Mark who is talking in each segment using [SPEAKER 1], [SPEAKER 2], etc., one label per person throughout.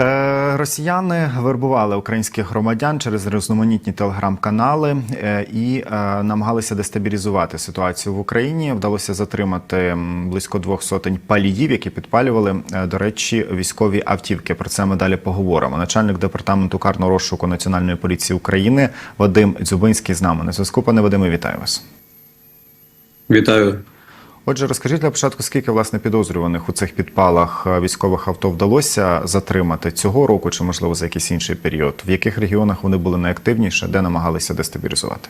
[SPEAKER 1] Е, Росіяни вербували українських громадян через різноманітні телеграм-канали е, і е, намагалися дестабілізувати ситуацію в Україні. Вдалося затримати близько двох сотень паліїв, які підпалювали, до речі, військові автівки. Про це ми далі поговоримо. Начальник департаменту карного розшуку Національної поліції України Вадим Дзюбинський з нами на зв'язку. Пане Вадиме, вітаю вас.
[SPEAKER 2] Вітаю.
[SPEAKER 1] Отже, розкажіть для початку, скільки власне підозрюваних у цих підпалах е, військових авто вдалося затримати цього року, чи можливо за якийсь інший період? В яких регіонах вони були найактивніше, де намагалися дестабілізувати?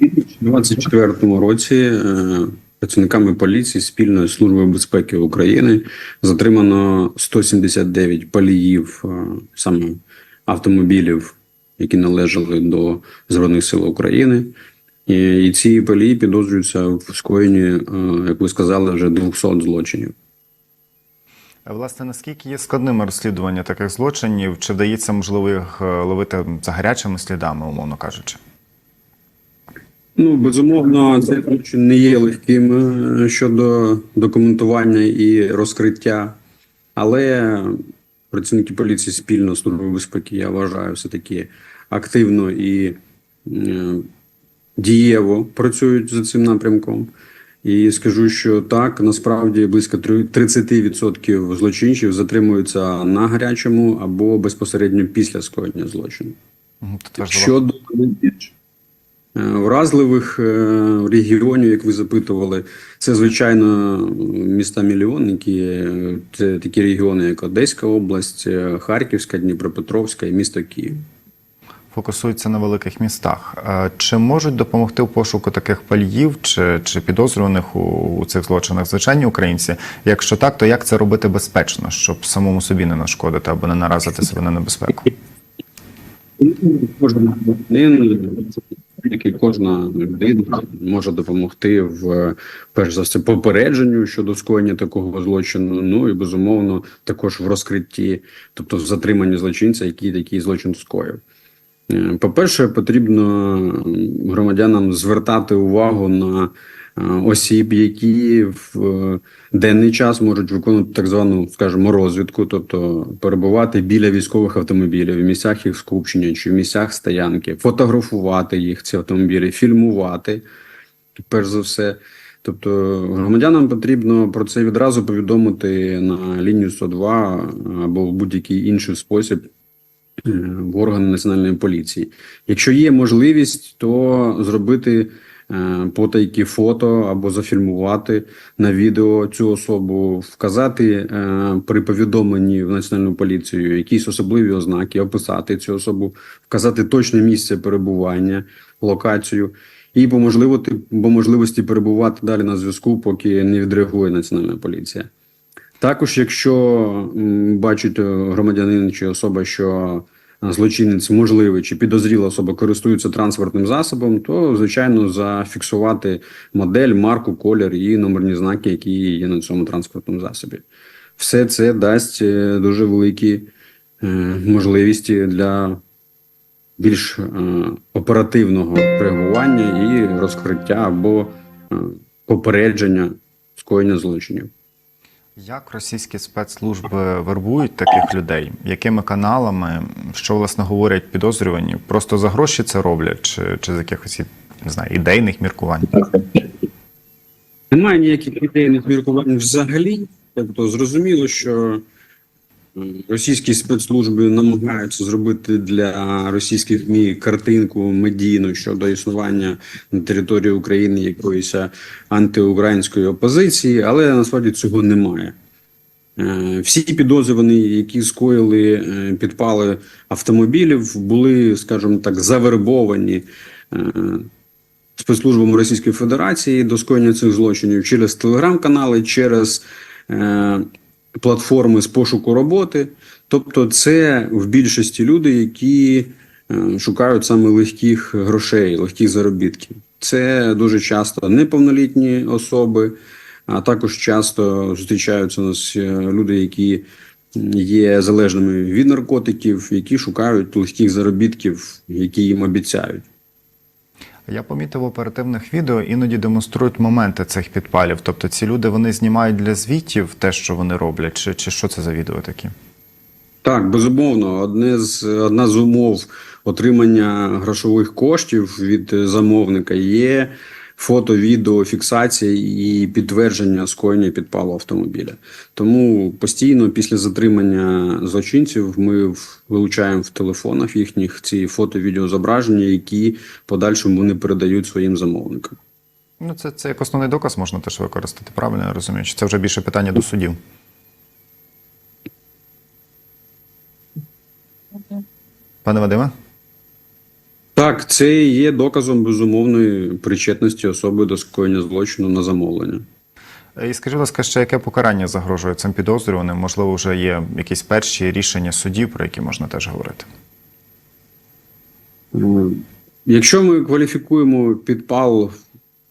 [SPEAKER 2] У 2024 році е, працівниками поліції спільно з Службою безпеки України затримано 179 паліїв е, саме автомобілів, які належали до Збройних сил України. І, і ці палії підозрюються в скоєнні, е, як ви сказали, вже 200 злочинів.
[SPEAKER 1] Власне, наскільки є складними розслідування таких злочинів? Чи вдається можливо їх е, ловити за гарячими слідами, умовно кажучи?
[SPEAKER 2] Ну, безумовно, цей злочин не є легким е, щодо документування і розкриття, але працівники поліції спільно з Службою безпеки, я вважаю, все-таки активно і дієво працюють за цим напрямком. І скажу, що так, насправді близько три- 30% злочинців затримуються на гарячому або безпосередньо після скоєння злочину. Щодо е, вразливих е, регіонів, як ви запитували, це звичайно міста мільйонники. е, Це такі регіони, як Одеська область, Харківська, Дніпропетровська і місто Київ.
[SPEAKER 1] Фокусуються на великих містах. Е, Чи можуть допомогти в пошуку таких паліїв чи, чи підозрюваних у, у цих злочинах звичайні українці? Якщо так, то як це робити безпечно, щоб самому собі не нашкодити або не наразити себе на небезпеку?
[SPEAKER 2] Кожен громадянин, як і кожна людина може допомогти в перш за все попередженню щодо скоєння такого злочину. Ну і безумовно також в розкритті, тобто в затриманні злочинця, який такий злочин скоїв. Е, По-перше, потрібно громадянам звертати увагу на е, осіб, які в е, денний час можуть виконувати так звану, скажімо, розвідку, тобто перебувати біля військових автомобілів, в місцях їх скупчення чи в місцях стоянки, фотографувати їх ці автомобілі, фільмувати, перш за все. Тобто громадянам потрібно про це відразу повідомити на лінію 102 або в будь-який інший спосіб в органи національної поліції. Якщо є можливість, то зробити е, потайки фото або зафільмувати на відео цю особу, вказати е, при повідомленні в національну поліцію якісь особливі ознаки, описати цю особу, вказати точне місце перебування, локацію. І по можливості, можливості перебувати далі на зв'язку, поки не відреагує національна поліція. Також, якщо бачить е, громадянин чи особа, що е, злочинець можливий чи підозріла особа користується транспортним засобом, то звичайно зафіксувати модель, марку, колір і номерні знаки, які є на цьому транспортному засобі. Все це дасть е, дуже великі можливості для більш оперативного реагування і розкриття або попередження скоєння злочинів.
[SPEAKER 1] Як російські спецслужби вербують таких людей? Якими каналами? Що власне говорять підозрювані? Просто за гроші це роблять, чи, чи з якихось не знаю, ідейних міркувань?
[SPEAKER 2] Немає ніяких ідейних міркувань взагалі. Тобто, зрозуміло, що російські спецслужби намагаються зробити для російських МІ картинку медійну щодо існування на території України якоїсь антиукраїнської опозиції, але насправді цього немає. Е, Всі підозрювані, які скоїли е, підпали автомобілів, були, скажімо так, завербовані е, спецслужбами Російської Федерації до скоєння цих злочинів через телеграм-канали, через платформи з пошуку роботи. Тобто, це в більшості люди, які е, шукають саме легких грошей, легких заробітків. Це дуже часто неповнолітні особи, а також часто зустрічаються у нас е, люди, які є залежними від наркотиків, які шукають легких заробітків, які їм обіцяють.
[SPEAKER 1] Я помітив в оперативних відео, іноді демонструють моменти цих підпалів. Тобто ці люди вони знімають для звітів те, що вони роблять, чи, чи що це за відео такі?
[SPEAKER 2] Так, безумовно, одне з одна з умов отримання грошових коштів від е, замовника є фото, відео, фіксація і підтвердження скоєння підпалу автомобіля. Тому постійно після затримання злочинців ми вилучаємо в телефонах їхніх ці фото, відеозображення, які подальшому вони передають своїм замовникам.
[SPEAKER 1] Ну, це, це як основний доказ можна теж використати, правильно я розумію? Чи це вже більше питання до судів? Пане Вадиме?
[SPEAKER 2] Так, це є доказом безумовної причетності особи до скоєння злочину на замовлення.
[SPEAKER 1] І скажіть, будь ласка, ще яке покарання загрожує цим підозрюваним? Можливо, вже є якісь перші рішення судів, про які можна теж говорити.
[SPEAKER 2] Е, Якщо ми кваліфікуємо підпал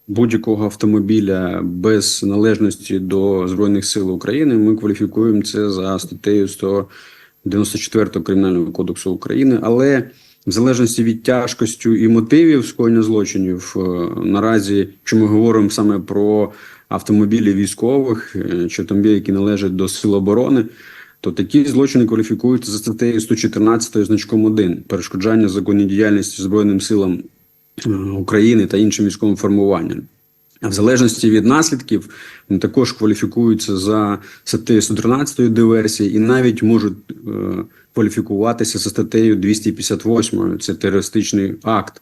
[SPEAKER 2] будь-якого автомобіля без належності до Збройних сил України, ми кваліфікуємо це за статтею 194 Кримінального кодексу України. Але в залежності від тяжкості і мотивів скоєння злочинів, е, наразі, чи ми говоримо саме про автомобілі військових е, чи автомобілі, які належать до сил оборони, то такі злочини кваліфікуються за статтею 114 значком 1 перешкоджання законній діяльності Збройним силам е, України та іншим військовим формуванням. В залежності від наслідків також кваліфікуються за статтею 113 диверсії і навіть можуть е, кваліфікуватися за статтею 258 це терористичний акт.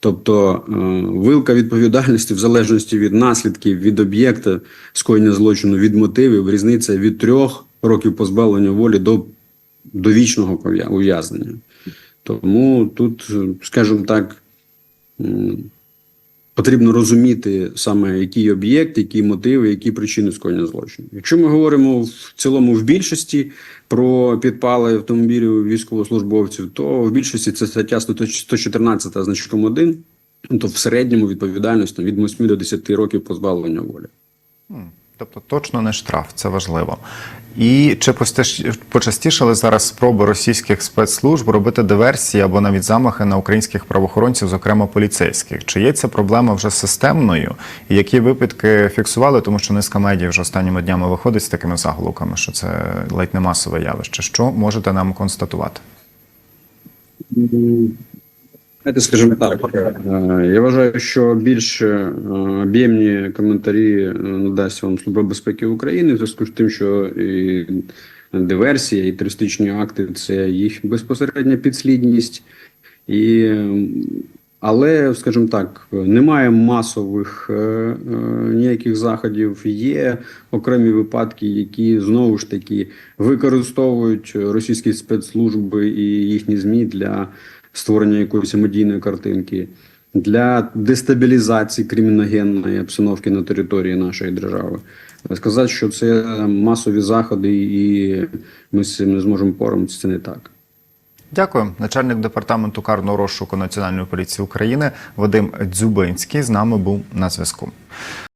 [SPEAKER 2] Тобто е, вилка відповідальності в залежності від наслідків, від об'єкта скоєння злочину, від мотивів, різниця від трьох років позбавлення волі до довічного ув'язнення. Тому тут, е, скажімо так, потрібно розуміти саме який об'єкт, які мотиви, які причини скоєння злочину. Якщо ми говоримо в цілому в більшості про підпали автомобілів військовослужбовців, то в більшості це стаття 114 значком 1, то в середньому відповідальність від 8 до 10 років позбавлення волі.
[SPEAKER 1] Тобто точно не штраф, це важливо. І чи почастішали зараз спроби російських спецслужб робити диверсії або навіть замахи на українських правоохоронців, зокрема поліцейських? Чи є ця проблема вже системною? І які випадки фіксували, тому що низка медіа вже останніми днями виходить з такими заголовками, що це ледь не масове явище. Що можете нам констатувати?
[SPEAKER 2] Скажімо так, е, я вважаю, що більш е, об'ємні коментарі е, надасть вам Служба безпеки України в зв'язку з тим, що і диверсія, і терористичні акти це їх безпосередня підслідність. І, але, скажімо так, немає масових ніяких заходів. Є окремі випадки, які знову ж таки використовують російські спецслужби і їхні змі для створення якоїсь медійної картинки, для дестабілізації криміногенної обстановки на території нашої держави. Сказати, що це масові заходи, і ми з цим не зможемо поратися, це не так.
[SPEAKER 1] Дякую. Начальник департаменту карного розшуку Національної поліції України Вадим Дзюбинський з нами був на зв'язку.